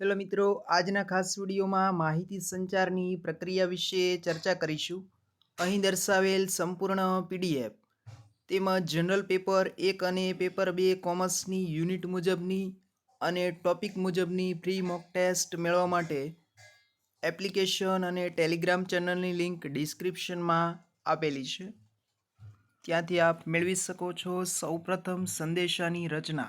Hello મિત્રો, આજના ખાસ વિડીયોમાં માહિતી સંચારની પ્રક્રિયા વિશે ચર્ચા કરીશું. અહીં દર્શાવેલ સંપૂર્ણ પીડીએફ તેમજ જનરલ પેપર એક અને પેપર બે કોમર્સની યુનિટ મુજબની અને ટોપિક મુજબની ફ્રી મોક ટેસ્ટ મેળવવા માટે એપ્લિકેશન અને ટેલિગ્રામ ચેનલની લિંક ડિસ્ક્રિપ્શનમાં આપેલી છે. ત્યાંથી આપ મેળવી શકો છો સૌપ્રથમ સંદેશાની રચના.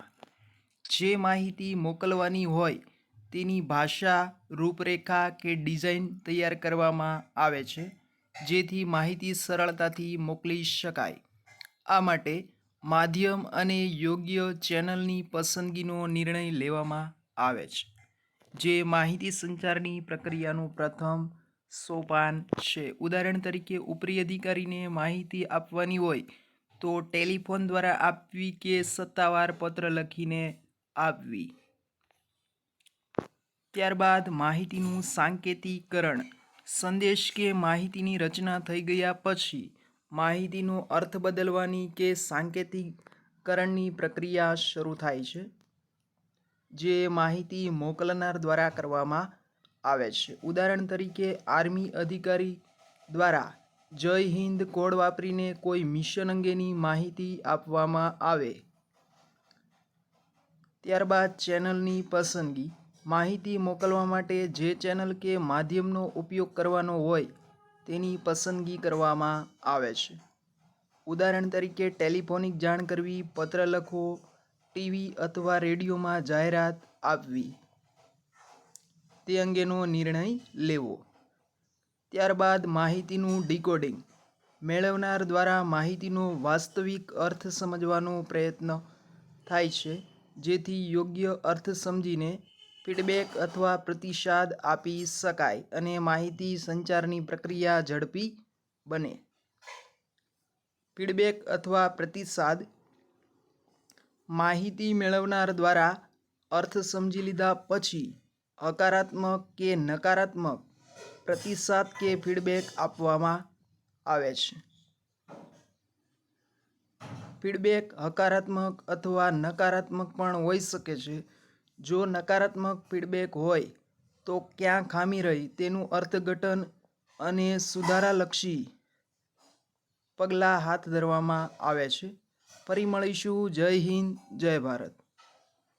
જે માહિતી મોકલવાની હોય તેની ભાષા, રૂપરેખા કે ડિઝાઇન તૈયાર કરવામાં આવે છે, જેથી માહિતી સરળતાથી મોકલી શકાય. આ માટે માધ્યમ અને યોગ્ય ચેનલની પસંદગીનો નિર્ણય લેવામાં આવે છે, જે માહિતી સંચારની પ્રક્રિયાનું પ્રથમ સોપાન છે. ઉદાહરણ તરીકે, ઉપરી અધિકારીને માહિતી આપવાની હોય તો ટેલિફોન દ્વારા આપવી કે સત્તાવાર પત્ર લખીને આપવી. ત્યારબાદ માહિતીનું સાંકેતિકરણ. સંદેશ કે માહિતીની રચના થઈ ગયા પછી માહિતીનો અર્થ બદલવાની કે સાંકેતિકરણની પ્રક્રિયા શરૂ થાય છે, જે માહિતી મોકલનાર દ્વારા કરવામાં આવે છે. ઉદાહરણ તરીકે, આર્મી અધિકારી દ્વારા જય હિન્દ કોડ વાપરીને કોઈ મિશન અંગેની માહિતી આપવામાં આવે. ત્યારબાદ ચેનલની પસંદગી. માહિતી મોકલવા માટે જે ચેનલ કે માધ્યમનો ઉપયોગ કરવાનો હોય, તેની પસંદગી કરવામાં આવે છે. ઉદાહરણ તરીકે, ટેલિફોનિક જાણ કરવી પત્ર લખવો ટીવી અથવા રેડિયોમાં જાહેરાત આપવી. તે અંગેનો નિર્ણય લેવો. ત્યારબાદ માહિતીનું ડીકોડિંગ. મેળવનાર દ્વારા માહિતીનો વાસ્તવિક અર્થ સમજવાનો પ્રયત્ન થાય છે, જેથી યોગ્ય અર્થ સમજીને ફીડબેક અથવા પ્રતિસાદ આપી શકાય અને માહિતી સંચારની પ્રક્રિયા ઝડપી બને. ફીડબેક અથવા પ્રતિસાદ માહિતી મેળવનાર દ્વારા અર્થ સમજી લીધા પછી હકારાત્મક કે નકારાત્મક પ્રતિસાદ કે ફીડબેક આપવામાં આવે છે. ફીડબેક હકારાત્મક અથવા નકારાત્મક પણ હોઈ શકે છે. જો નકારાત્મક ફીડબેક હોય, તો ક્યાં ખામી રહી તેનું અર્થઘટન અને સુધારાલક્ષી પગલાં હાથ ધરવામાં આવે છે. ફરી મળીશું. જય હિન્દ, જય ભારત.